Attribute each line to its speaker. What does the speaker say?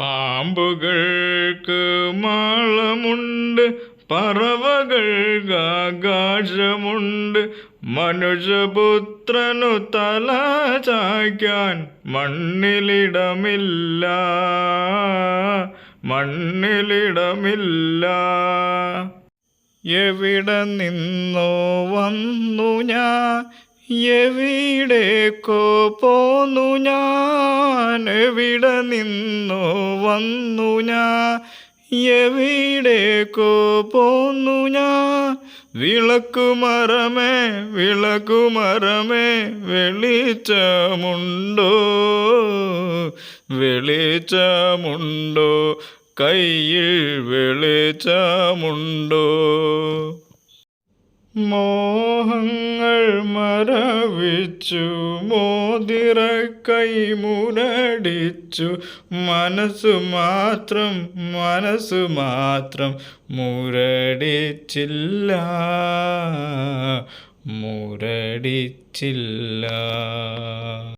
Speaker 1: പാമ്പുകൾക്ക് മാളമുണ്ട് പറവകൾ ആകാശമുണ്ട്. മനുഷ്യപുത്രനു തല ചായ്ക്കാൻ മണ്ണിലിടമില്ല മണ്ണിലിടമില്ല. എവിടെ നിന്നോ വന്നു ഞാൻ എവിടേക്കോ പോന്നു ഞാൻ? എവിടെ നിന്നോ വന്നു ഞാൻ? എവിടേക്കോ പോന്നു ഞാൻ? വിളക്കുമരമേ വിളക്കുമരമേ വെളിച്ചമുണ്ടോ? വെളിച്ചമുണ്ടോ? കയ്യിൽ വെളിച്ചമുണ്ടോ? മോഹങ്ങൾ മരവിച്ചു മോതിര കൈമുരടിച്ചു മനസ്സു മാത്രം മനസ്സു മാത്രം മുരടിച്ചില്ല മുരടിച്ചില്ല.